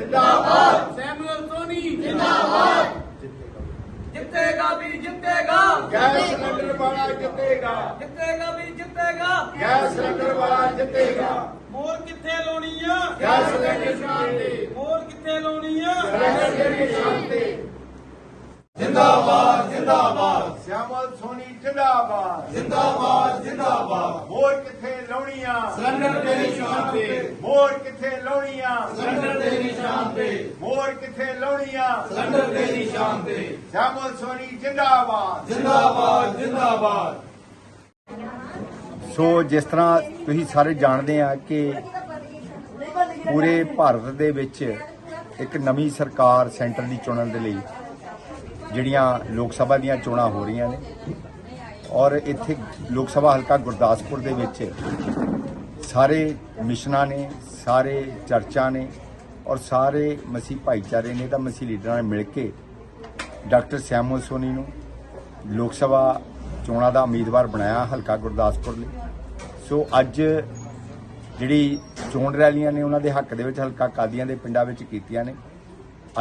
ਜਿੰਦਾਬਾਦ। ਸੈਮੂਅਲ ਸੋਨੀ ਜਿੰਦਾਬਾਦ। ਜਿੱਤੇਗਾ ਵੀ ਜਿੱਤੇਗਾ। Gas cylinder ਵਾਲਾ ਜਿੱਤੇਗਾ। ਜਿੱਤੇਗਾ ਵੀ ਜਿੱਤੇਗਾ। ਗੈਸ ਸਿਲੰਡਰ ਵਾਲਾ ਜਿੱਤੇਗਾ। ਮੋਰ ਕਿੱਥੇ ਲਾਉਣੀ ਆ? ਗੈਸ ਸਿਲੰਡਰ ਨਿਸ਼ਾਨ ਤੇ ਮੋਰ ਕਿੱਥੇ ਲਾਉਣੀ ਆ? ਸਿਲੰਡਰ ਦੇ ਨਿਸ਼ਾਨ ਤੇ ਜਿੰਦਾਬਾਦ ਜਿੰਦਾਬਾਦ। ਸਿਆਮਲ ਸੋਨੀ ਜਿੰਦਾਬਾਦ ਜਿੰਦਾਬਾਦ ਹੋਰ ਕਿੱਥੇ ਲਾਉਣੀਆਂ? ਸਿਲੰਡਰ ਦੇ ਨਿਸ਼ਾਨ ਤੇ। ਹੋਰ ਕਿੱਥੇ ਲਾਉਣੀਆਂ? ਸਿਲੰਡਰ ਦੇ ਨਿਸ਼ਾਨ ਤੇ। ਹੋਰ ਕਿੱਥੇ ਲਾਉਣੀਆਂ? ਸਿਲੰਡਰ ਦੇ ਨਿਸ਼ਾਨ ਤੇ। ਸਿਆਮਲ ਸੋਨੀ ਜਿੰਦਾਬਾਦ। ਜਿੰਦਾਬਾਦ ਜਿੰਦਾਬਾਦ। ਸੋ ਜਿਸ ਤਰ੍ਹਾਂ ਤੁਸੀਂ ਸਾਰੇ ਜਾਣਦੇ ਆ ਕਿ ਪੂਰੇ ਭਾਰਤ ਦੇ ਵਿੱਚ ਇੱਕ ਨਵੀਂ ਸਰਕਾਰ ਸੈਂਟਰ ਦੀ ਚੁਣਨ ਦੇ ਲਈ ਜਿਹੜੀਆਂ ਲੋਕ ਸਭਾ ਦੀਆਂ ਚੋਣਾਂ ਹੋ ਰਹੀਆਂ ਨੇ ਔਰ ਇੱਥੇ ਲੋਕ ਸਭਾ ਹਲਕਾ ਗੁਰਦਾਸਪੁਰ ਦੇ ਵਿੱਚ ਸਾਰੇ ਮਿਸ਼ਨਾਂ ਨੇ, ਸਾਰੇ ਚਰਚਾਂ ਨੇ ਔਰ ਸਾਰੇ ਮਸੀਹ ਭਾਈਚਾਰੇ ਨੇ ਤਾਂ ਮਸੀਹ ਲੀਡਰਾਂ ਨੇ ਮਿਲ ਕੇ ਡਾਕਟਰ ਸਿਆਮੋ ਸੋਨੀ ਨੂੰ ਲੋਕ ਸਭਾ ਚੋਣਾਂ ਦਾ ਉਮੀਦਵਾਰ ਬਣਾਇਆ ਹਲਕਾ ਗੁਰਦਾਸਪੁਰ ਲਈ। ਸੋ ਅੱਜ ਜਿਹੜੀ ਚੋਣ ਰੈਲੀਆਂ ਨੇ ਉਹਨਾਂ ਦੇ ਹੱਕ ਦੇ ਵਿੱਚ ਹਲਕਾ ਕਾਦੀਆਂ ਦੇ ਪਿੰਡਾਂ ਵਿੱਚ ਕੀਤੀਆਂ ਨੇ।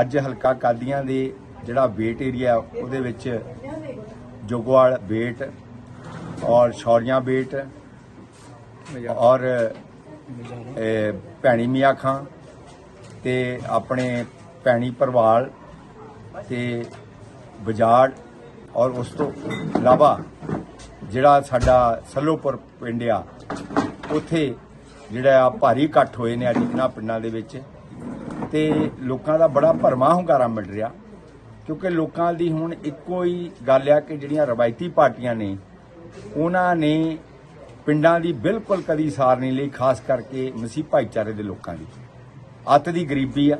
ਅੱਜ ਹਲਕਾ ਕਾਦੀਆਂ ਦੇ ਜਿਹੜਾ ਵੇਟ ਏਰੀਆ ਉਹਦੇ ਵਿੱਚ ਜੋਗਵਾਲ ਬੇਟ ਔਰ ਸ਼ੌਰੀਆਂ ਬੇਟ ਔਰ ਭੈਣੀ ਮੀਆਂ ਖਾਂ ਤੇ ਆਪਣੇ ਭੈਣੀ ਪਰਵਾਲ ਤੇ ਬਜਾੜ ਔਰ ਉਸ ਤੋਂ ਇਲਾਵਾ ਜਿਹੜਾ ਸਾਡਾ ਸੱਲੋਪੁਰ ਪਿੰਡ ਆ ਉੱਥੇ ਜਿਹੜਾ ਆ ਭਾਰੀ ਇਕੱਠ ਹੋਏ ਨੇ ਅੱਜ ਇਹਨਾਂ ਪਿੰਡਾਂ ਦੇ ਵਿੱਚ ਤੇ ਲੋਕਾਂ ਦਾ ਬੜਾ ਭਰਮਾ ਹੁੰਗਾਰਾ ਮਿਲ ਰਿਹਾ ਕਿਉਂਕਿ ਲੋਕਾਂ ਦੀ ਹੁਣ ਇੱਕੋ ਹੀ ਗੱਲ ਆ ਕਿ ਜਿਹੜੀਆਂ ਰਵਾਇਤੀ ਪਾਰਟੀਆਂ ਨੇ ਉਹਨਾਂ ਨੇ ਪਿੰਡਾਂ ਦੀ ਬਿਲਕੁਲ ਕਦੀ ਸਾਰ ਨਹੀਂ ਲਈ ਖਾਸ ਕਰਕੇ ਮਸੀਹ ਭਾਈਚਾਰੇ ਦੇ ਲੋਕਾਂ ਦੀ ਅੱਤ ਦੀ ਗਰੀਬੀ ਆ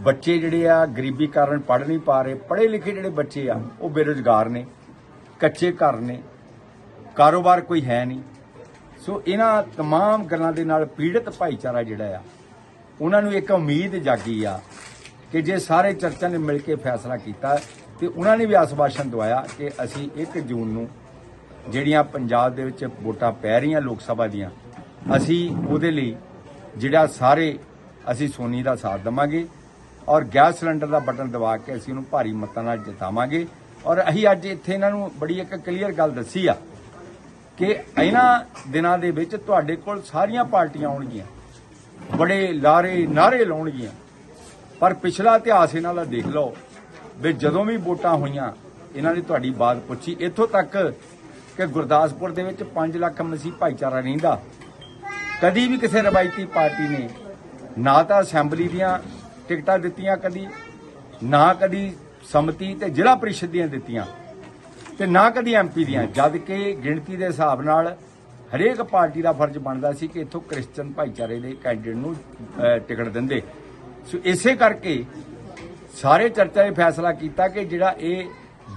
ਬੱਚੇ ਜਿਹੜੇ ਆ ਗਰੀਬੀ ਕਾਰਨ ਪੜ੍ਹ ਨਹੀਂ ਪਾ ਰਹੇ ਪੜ੍ਹੇ ਲਿਖੇ ਜਿਹੜੇ ਬੱਚੇ ਆ ਉਹ ਬੇਰੁਜ਼ਗਾਰ ਨੇ ਕੱਚੇ ਘਰ ਨੇ ਕਾਰੋਬਾਰ ਕੋਈ ਹੈ ਨਹੀਂ ਸੋ ਇਹਨਾਂ तमाम ਗੱਲਾਂ ਦੇ ਨਾਲ ਪੀੜਤ ਭਾਈਚਾਰਾ ਜਿਹੜਾ ਆ ਉਹਨਾਂ ਨੂੰ ਇੱਕ ਉਮੀਦ ਜਾਗੀ ਆ ਕਿ ਜੇ ਸਾਰੇ ਚਰਚਾ ਨੇ ਮਿਲ ਕੇ ਫੈਸਲਾ ਕੀਤਾ ਤੇ ਉਹਨਾਂ ਨੇ ਵੀ ਆਸਵਾਸ਼ਨ ਦਵਾਇਆ ਕਿ ਅਸੀਂ 1 ਜੂਨ ਨੂੰ ਜਿਹੜੀਆਂ ਪੰਜਾਬ ਦੇ ਵਿੱਚ ਵੋਟਾਂ ਪੈ ਰਹੀਆਂ ਲੋਕ ਸਭਾ ਦੀਆਂ, ਅਸੀਂ ਉਹਦੇ ਲਈ ਜਿਹੜਾ ਸਾਰੇ ਅਸੀਂ ਸੋਨੀ ਦਾ ਸਾਥ ਦਵਾਂਗੇ ਔਰ ਗੈਸ ਸਿਲੰਡਰ ਦਾ ਬਟਨ ਦਬਾ ਕੇ ਅਸੀਂ ਉਹਨੂੰ ਭਾਰੀ ਮਤਾਂ ਨਾਲ ਜਿਤਾਵਾਂਗੇ। ਔਰ ਅਸੀਂ ਅੱਜ ਇੱਥੇ ਇਹਨਾਂ ਨੂੰ ਬੜੀ ਇੱਕ ਕਲੀਅਰ ਗੱਲ ਦੱਸੀ ਆ ਕਿ ਇਹਨਾਂ ਦਿਨਾਂ ਦੇ ਵਿੱਚ ਤੁਹਾਡੇ ਕੋਲ ਸਾਰੀਆਂ ਪਾਰਟੀਆਂ ਆਉਣਗੀਆਂ, ਬੜੇ ਲਾਰੇ ਨਾਰੇ ਲਾਉਣਗੀਆਂ। ਪਰ ਪਿਛਲਾ ਇਤਿਹਾਸ ਇਹਨਾਂ ਦਾ ਦੇਖ ਲਓ ਵੀ ਜਦੋਂ ਵੀ ਵੋਟਾਂ ਹੋਈਆਂ, ਇਹਨਾਂ ਨੇ ਤੁਹਾਡੀ ਬਾਤ ਪੁੱਛੀ। ਇੱਥੋਂ ਤੱਕ ਕਿ ਗੁਰਦਾਸਪੁਰ ਦੇ ਵਿੱਚ 5 ਲੱਖ ਮਸੀਹ ਭਾਈਚਾਰਾ ਰਹਿੰਦਾ। ਕਦੀ ਵੀ ਕਿਸੇ ਰਵਾਇਤੀ ਪਾਰਟੀ ਨੇ ਨਾ ਤਾਂ ਅਸੈਂਬਲੀ ਦੀਆਂ ਟਿਕਟਾਂ ਦਿੱਤੀਆਂ ਕਦੀ, ਨਾ ਕਦੀ ਸਮਤੀ ਤੇ ਜ਼ਿਲ੍ਹਾ ਪ੍ਰੀਸ਼ਦ ਦੀਆਂ ਦਿੱਤੀਆਂ ਤੇ ਨਾ ਕਦੀ ਐਮਪੀ ਦੀਆਂ। ਜਦ ਕਿ ਗਿਣਤੀ ਦੇ ਹਿਸਾਬ ਨਾਲ ਹਰੇਕ ਪਾਰਟੀ ਦਾ ਫਰਜ਼ ਬਣਦਾ ਸੀ ਕਿ ਇੱਥੋਂ ਕ੍ਰਿਸਚੀਅਨ ਭਾਈਚਾਰੇ ਦੇ ਕੈਂਡੀਡੇਟ ਨੂੰ ਟਿਕਟ ਦਿੰਦੇ। ਸੋ ਇਸੇ ਕਰਕੇ ਸਾਰੇ ਚਰਚਾ ਇਹ ਫੈਸਲਾ ਕੀਤਾ ਕਿ ਜਿਹੜਾ ਇਹ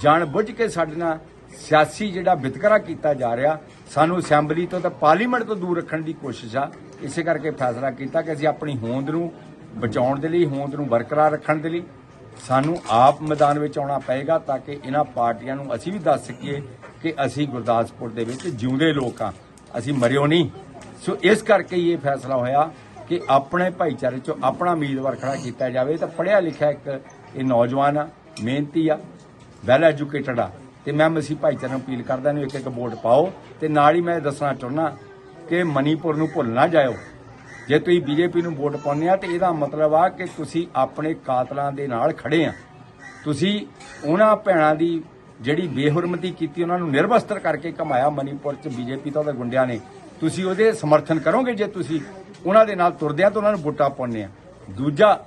ਜਾਣ ਬੁੱਝ ਕੇ ਸਾਡੇ ਨਾਲ ਸਿਆਸੀ ਜਿਹੜਾ ਵਿਤਕਰਾ ਕੀਤਾ ਜਾ ਰਿਹਾ, ਸਾਨੂੰ ਅਸੈਂਬਲੀ ਤੋਂ ਤਾਂ ਪਾਰਲੀਮੈਂਟ ਤੋਂ ਦੂਰ ਰੱਖਣ ਦੀ ਕੋਸ਼ਿਸ਼ ਆ। ਇਸੇ ਕਰਕੇ ਫੈਸਲਾ ਕੀਤਾ ਕਿ ਅਸੀਂ ਆਪਣੀ ਹੋਂਦ ਨੂੰ ਬਚਾਉਣ ਦੇ ਲਈ, ਹੋਂਦ ਨੂੰ ਬਰਕਰਾਰ ਰੱਖਣ ਦੇ ਲਈ ਸਾਨੂੰ ਆਪ ਮੈਦਾਨ ਵਿੱਚ ਆਉਣਾ ਪਏਗਾ ਤਾਂ ਕਿ ਇਹਨਾਂ ਪਾਰਟੀਆਂ ਨੂੰ ਅਸੀਂ ਵੀ ਦੱਸ ਸਕੀਏ ਕਿ ਅਸੀਂ ਗੁਰਦਾਸਪੁਰ ਦੇ ਵਿੱਚ ਜਿਉਂਦੇ ਲੋਕ ਆ। ਅਸੀਂ ਮਰਿਓ ਨਹੀਂ। ਸੋ ਇਸ ਕਰਕੇ ਇਹ ਫੈਸਲਾ ਹੋਇਆ ਕਿ ਆਪਣੇ ਭਾਈਚਾਰੇ ਚੋਂ ਆਪਣਾ ਉਮੀਦਵਾਰ ਖੜਾ ਕੀਤਾ ਜਾਵੇ ਤਾਂ ਪੜ੍ਹਿਆ ਲਿਖਿਆ ਇੱਕ ਇਹ ਨੌਜਵਾਨ ਆ, ਮਿਹਨਤੀ ਆ ਵੈਲ ਐਜੂਕੇਟਡ ਆ। ਤੇ ਮੈਂ ਮਸੀਹ ਭਾਈਚਾਰੇ ਨੂੰ ਅਪੀਲ ਕਰਦਾ ਇਹਨੂੰ ਇੱਕ ਇੱਕ ਵੋਟ ਪਾਓ ਤੇ ਨਾਲ ਹੀ ਮੈਂ ਇਹ ਦੱਸਣਾ ਚਾਹੁੰਦਾ ਕਿ ਮਨੀਪੁਰ ਨੂੰ ਭੁੱਲ ਨਾ ਜਾਇਓ। ਜੇ ਤੁਸੀਂ ਬੀਜੇਪੀ ਨੂੰ ਵੋਟ ਪਾਉਂਦੇ ਆ ਤੇ ਇਹਦਾ ਮਤਲਬ ਆ ਕਿ ਤੁਸੀਂ ਆਪਣੇ ਕਾਤਲਾਂ ਦੇ ਨਾਲ ਖੜੇ ਆ। ਤੁਸੀਂ ਉਹਨਾਂ ਭੈਣਾਂ ਦੀ ਜਿਹੜੀ ਬੇਹੁਰਮਤੀ ਕੀਤੀ ਉਹਨਾਂ ਨੂੰ ਨਿਰਵਸਤਰ ਕਰਕੇ ਕਮਾਇਆ ਮਨੀਪੁਰ ਚ ਬੀਜੇਪੀ ਤੋਂ ਉਹਦੇ ਗੁੰਡਿਆਂ ਨੇ। ਤੁਸੀਂ ਉਹਦੇ ਸਮਰਥਨ ਕਰੋਗੇ ਜੇ ਤੁਸੀਂ ਉਹਨਾਂ ਦੇ ਨਾਲ ਤੁਰਦੇ ਆ ਤਾਂ ਉਹਨਾਂ ਨੂੰ ਵੋਟਾਂ ਪਾਉਂਦੇ ਆ। ਦੂਜਾ,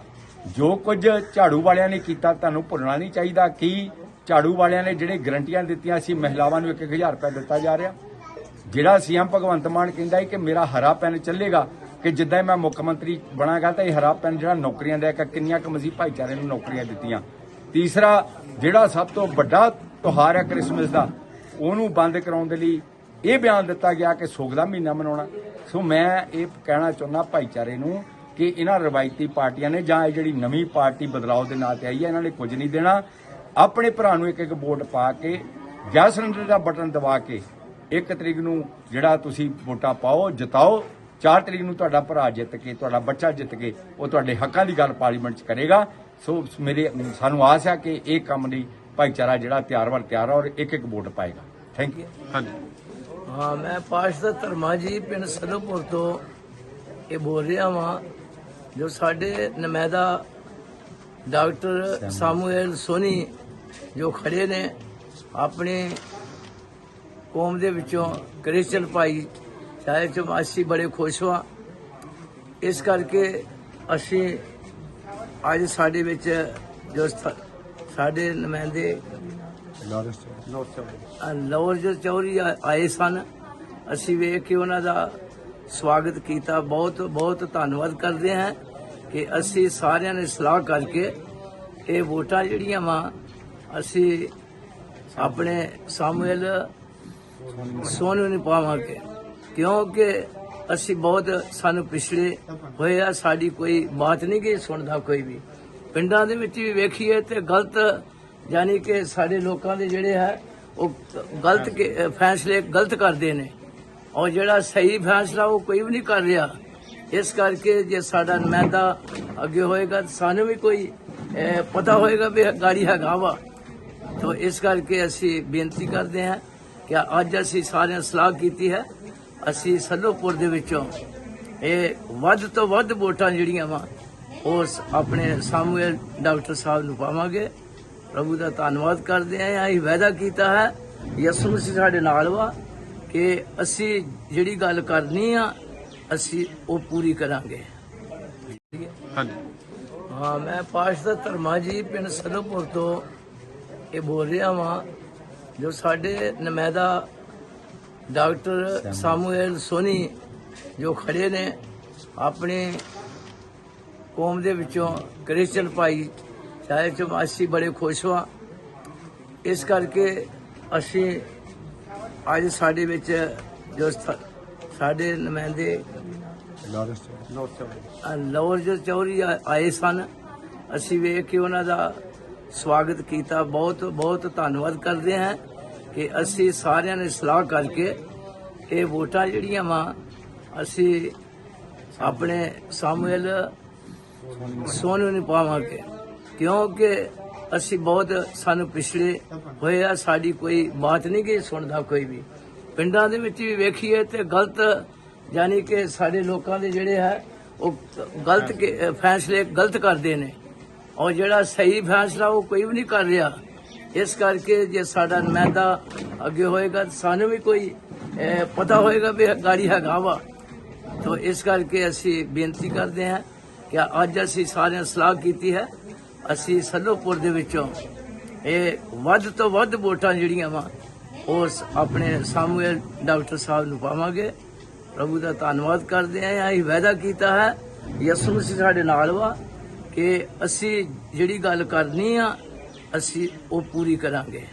ਜੋ ਕੁਝ ਝਾੜੂ ਵਾਲਿਆਂ ਨੇ ਕੀਤਾ, ਤੁਹਾਨੂੰ ਭੁੱਲਣਾ ਨਹੀਂ ਚਾਹੀਦਾ ਕਿ ਝਾੜੂ ਵਾਲਿਆਂ ਨੇ ਜਿਹੜੇ ਗਰੰਟੀਆਂ ਦਿੱਤੀਆਂ ਸੀ, ਮਹਿਲਾਵਾਂ ਨੂੰ 1000 ਰੁਪਏ ਦਿੱਤਾ ਜਾ ਰਿਹਾ। ਜਿਹੜਾ ਸੀਐਮ ਭਗਵੰਤ ਮਾਨ ਕਹਿੰਦਾ ਹੈ ਕਿ ਮੇਰਾ ਹਰਾ ਪੈਨ ਚੱਲੇਗਾ, ਕਿ ਜਿੱਦਾਂ ਹੀ ਮੈਂ ਮੁੱਖ ਮੰਤਰੀ ਬਣਾਗਾ ਤਾਂ ਇਹ ਹਰਾ ਪੈਨ ਜਿਹੜਾ ਨੌਕਰੀਆਂ ਦੇਗਾ ਕਿੰਨੀਆਂ ਕੁ ਮਸੀਹ ਭਾਈਚਾਰੇ ਨੂੰ ਨੌਕਰੀਆਂ ਦਿੱਤੀਆਂ। ਤੀਸਰਾ, ਜਿਹੜਾ ਸਭ ਤੋਂ ਵੱਡਾ ਤਿਉਹਾਰ ਹੈ ਕ੍ਰਿਸਮਸ ਦਾ, ਉਹਨੂੰ ਬੰਦ ਕਰਾਉਣ ਦੇ ਲਈ ਇਹ ਬਿਆਨ ਦਿੱਤਾ ਗਿਆ ਕਿ ਸੋਗ ਦਾ ਮਹੀਨਾ ਮਨਾਉਣਾ। ਸੋ ਮੈਂ ਇਹ ਕਹਿਣਾ ਚਾਹੁੰਦਾ ਭਾਈਚਾਰੇ ਨੂੰ ਕਿ ਇਹਨਾਂ ਰਵਾਇਤੀ ਪਾਰਟੀਆਂ ਨੇ ਜਾਂ ਇਹ ਜਿਹੜੀ ਨਵੀਂ ਪਾਰਟੀ ਬਦਲਾਅ ਦੇ ਨਾਂ ਤੇ ਆਈ ਹੈ, ਇਹਨਾਂ ਨੇ ਕੁਝ ਨਹੀਂ ਦੇਣਾ। ਆਪਣੇ ਭਰਾ ਨੂੰ ਇੱਕ ਇੱਕ ਵੋਟ ਪਾ ਕੇ ਗੈਸ ਸਿਲੰਡਰ ਦਾ ਬਟਨ ਦਬਾ ਕੇ, ਇੱਕ ਤਰੀਕ ਨੂੰ ਜਿਹੜਾ ਤੁਸੀਂ ਵੋਟਾਂ ਪਾਓ, ਜਿਤਾਓ 4 ਤਰੀਕ ਨੂੰ ਤੁਹਾਡਾ ਭਰਾ ਜਿੱਤ ਕੇ, ਤੁਹਾਡਾ ਬੱਚਾ ਜਿੱਤ ਕੇ, ਉਹ ਤੁਹਾਡੇ ਹੱਕਾਂ ਦੀ ਗੱਲ ਪਾਰਲੀਮੈਂਟ 'ਚ ਕਰੇਗਾ। ਸੋ ਮੇਰੇ, ਸਾਨੂੰ ਆਸ ਆ ਕਿ ਇਹ ਕੰਮ ਲਈ ਭਾਈਚਾਰਾ ਜਿਹੜਾ ਤਿਆਰ ਵਰ ਤਿਆਰ ਆ ਔਰ ਇੱਕ ਇੱਕ ਵੋਟ ਪਾਏਗਾ। ਥੈਂਕ ਯੂ ਹਾਂਜੀ। ਹਾਂ ਮੈਂ ਪਾਸ਼ਦਾ ਧਰਮਾ ਜੀ ਪਿੰਡ ਸਦੋਪੁਰ ਤੋਂ ਇਹ ਬੋਲ ਰਿਹਾ ਵਾਂ ਜੋ ਸਾਡੇ ਨਮੈਦਾ ਡਾਕਟਰ ਸਾਮੂਅਲ। ਸੋਨੀ ਜੋ ਖੜੇ ਨੇ ਆਪਣੇ ਕੌਮ ਦੇ ਵਿੱਚੋਂ ਕ੍ਰਿਸਚਨ ਭਾਈ ਚਾਹੇ ਚ ਅਸੀਂ ਬੜੇ ਖੁਸ਼ ਹਾਂ ਇਸ ਕਰਕੇ ਅਸੀਂ ਅੱਜ ਸਾਡੇ ਵਿੱਚ ਜੋ ਸਾਡੇ ਨੁਮਾਇੰਦੇ ਅ, ਲੌਰ ਜੋ ਚੌਰੀ ਆਏ ਸਨ। ਅਸੀਂ ਵੇਖ ਕੇ ਉਹਨਾਂ ਦਾ ਸਵਾਗਤ ਕੀਤਾ। ਬਹੁਤ ਬਹੁਤ ਧੰਨਵਾਦ ਕਰਦੇ ਹਾਂ ਕਿ ਅਸੀਂ ਸਾਰਿਆਂ ਨੇ ਸਲਾਹ ਕਰਕੇ ਇਹ ਵੋਟਾਂ ਜਿਹੜੀਆਂ ਵਾ ਅਸੀਂ ਆਪਣੇ ਸਾਮੂਅਲ ਸੋਨੂੰ ਨਹੀਂ ਪਾਵਾਂਗੇ। ਕਿਉਂਕਿ ਅਸੀਂ ਬਹੁਤ ਸਾਨੂੰ ਪਿਛੜੇ ਹੋਏ ਆ। ਸਾਡੀ ਕੋਈ ਬਾਤ ਨਹੀਂ ਕਿ ਸੁਣਦਾ ਕੋਈ ਵੀ। ਪਿੰਡਾਂ ਦੇ ਵਿੱਚ ਵੀ ਵੇਖੀਏ ਤੇ ਗਲਤ ਯਾਨੀ ਕਿ ਸਾਡੇ ਲੋਕਾਂ ਦੇ ਜਿਹੜੇ ਹੈ, ਉਹ ਗਲਤ ਫੈਸਲੇ ਗਲਤ ਕਰਦੇ ਨੇ। ਔਰ ਜਿਹੜਾ ਸਹੀ ਫੈਸਲਾ ਉਹ ਕੋਈ ਵੀ ਨਹੀਂ ਕਰ ਰਿਹਾ। ਇਸ ਕਰਕੇ ਜੇ ਸਾਡਾ ਨੁਮਾਇੰਦਾ ਅੱਗੇ ਹੋਏਗਾ, ਸਾਨੂੰ ਵੀ ਕੋਈ ਪਤਾ ਹੋਏਗਾ ਵੀ ਗਾੜੀ ਹੈਗਾ ਵਾ। ਤੋ ਇਸ ਕਰਕੇ ਅਸੀਂ ਬੇਨਤੀ ਕਰਦੇ ਹਾਂ ਕਿ ਅੱਜ ਅਸੀਂ ਸਾਰਿਆਂ ਸਲਾਹ ਕੀਤੀ ਹੈ, ਅਸੀਂ ਸੱਲੋਪੁਰ ਦੇ ਵਿੱਚੋਂ ਇਹ ਵੱਧ ਤੋਂ ਵੱਧ ਵੋਟਾਂ ਜਿਹੜੀਆਂ ਵਾ ਉਸ ਆਪਣੇ ਸਾਮੂਅਲ ਡਾਕਟਰ ਸਾਹਿਬ ਨੂੰ ਪਾਵਾਂਗੇ। ਪ੍ਰਭੂ ਦਾ ਧੰਨਵਾਦ ਕਰਦੇ ਹਾਂ। ਅਸੀਂ ਵਾਅਦਾ ਕੀਤਾ ਹੈ। ਯਿਸੂ ਮਸੀਹ ਸਾਡੇ ਨਾਲ ਵਾ ਕਿ ਅਸੀਂ ਜਿਹੜੀ ਗੱਲ ਕਰਨੀ ਆ ਅਸੀਂ ਉਹ ਪੂਰੀ ਕਰਾਂਗੇ। ਹਾਂ? ਮੈਂ ਪਾਸ਼ਦਾ ਧਰਮਾ ਜੀ ਪਿੰਡ ਸਦੋਪੁਰ ਤੋਂ ਇਹ ਬੋਲ ਰਿਹਾ ਵਾਂ ਜੋ ਸਾਡੇ ਨਮੈਦਾ ਡਾਕਟਰ ਸਾਮੂਅਲ ਸੋਨੀ ਜੋ ਖੜੇ ਨੇ ਆਪਣੇ ਕੌਮ ਦੇ ਵਿੱਚੋਂ ਕ੍ਰਿਸਚਨ ਭਾਈ ਚ ਅਸੀਂ ਬੜੇ ਖੁਸ਼ ਹਾਂ ਇਸ ਕਰਕੇ ਅਸੀਂ ਅੱਜ ਸਾਡੇ ਵਿੱਚ ਜੋ ਸਾਡੇ ਨੁਮਾਇੰਦੇ ਜੋ ਚੌਰੀ ਆਏ ਸਨ। ਅਸੀਂ ਵੇਖ ਕੇ ਉਹਨਾਂ ਦਾ ਸਵਾਗਤ ਕੀਤਾ। ਬਹੁਤ ਬਹੁਤ ਧੰਨਵਾਦ ਕਰਦੇ ਹਾਂ ਕਿ ਅਸੀਂ ਸਾਰਿਆਂ ਨੇ ਸਲਾਹ ਕਰਕੇ ਇਹ ਵੋਟਾਂ ਜਿਹੜੀਆਂ ਵਾ ਅਸੀਂ ਆਪਣੇ ਸਾਮੂਅਲ ਸੋਨੂੰ ਨਹੀਂ ਪਾਵਾਂਗੇ। ਕਿਉਂਕਿ ਅਸੀਂ ਬਹੁਤ ਸਾਨੂੰ ਪਿਛੜੇ ਹੋਏ ਆ, ਸਾਡੀ ਕੋਈ ਬਾਤ ਨਹੀਂ ਗਈ ਸੁਣਦਾ ਕੋਈ ਵੀ। ਪਿੰਡਾਂ ਦੇ ਵਿੱਚ ਵੀ ਵੇਖੀਏ ਤੇ ਗਲਤ, ਯਾਨੀ ਕਿ ਸਾਡੇ ਲੋਕਾਂ ਦੇ ਜਿਹੜੇ ਹੈ, ਉਹ ਗਲਤ ਕੇ- ਫੈਸਲੇ ਗਲਤ ਕਰਦੇ ਨੇ। ਔਰ ਜਿਹੜਾ ਸਹੀ ਫੈਸਲਾ ਉਹ ਕੋਈ ਵੀ ਨਹੀਂ ਕਰ ਰਿਹਾ। ਇਸ ਕਰਕੇ ਜੇ ਸਾਡਾ ਨੁਮਾਇੰਦਾ ਅੱਗੇ ਹੋਏਗਾ, ਤਾਂ ਸਾਨੂੰ ਵੀ ਕੋਈ ਪਤਾ ਹੋਏਗਾ ਵੀ ਗਾੜੀ ਹੈਗਾ ਵਾ। ਤੋ ਇਸ ਕਰਕੇ ਅਸੀਂ ਬੇਨਤੀ ਕਰਦੇ ਹਾਂ ਕਿ ਅੱਜ ਅਸੀਂ ਸਾਰਿਆਂ ਸਲਾਹ ਕੀਤੀ ਹੈ। ਅਸੀਂ ਸੱਲੋਪੁਰ ਦੇ ਵਿੱਚੋਂ ਇਹ ਵੱਧ ਤੋਂ ਵੱਧ ਵੋਟਾਂ ਜਿਹੜੀਆਂ ਵਾ, ਉਸ ਆਪਣੇ ਸਾਮੂਅਲ ਡਾਕਟਰ ਸਾਹਿਬ ਨੂੰ ਪਾਵਾਂਗੇ। ਪ੍ਰਭੂ ਦਾ ਧੰਨਵਾਦ ਕਰਦੇ ਹਾਂ। ਅਸੀਂ ਵਾਅਦਾ ਕੀਤਾ ਹੈ, ਯਿਸੂ ਮਸੀਹ ਸਾਡੇ ਨਾਲ ਵਾ, ਕਿ ਅਸੀਂ ਜਿਹੜੀ ਗੱਲ ਕਰਨੀ ਆ, ਅਸੀਂ ਉਹ ਪੂਰੀ ਕਰਾਂਗੇ।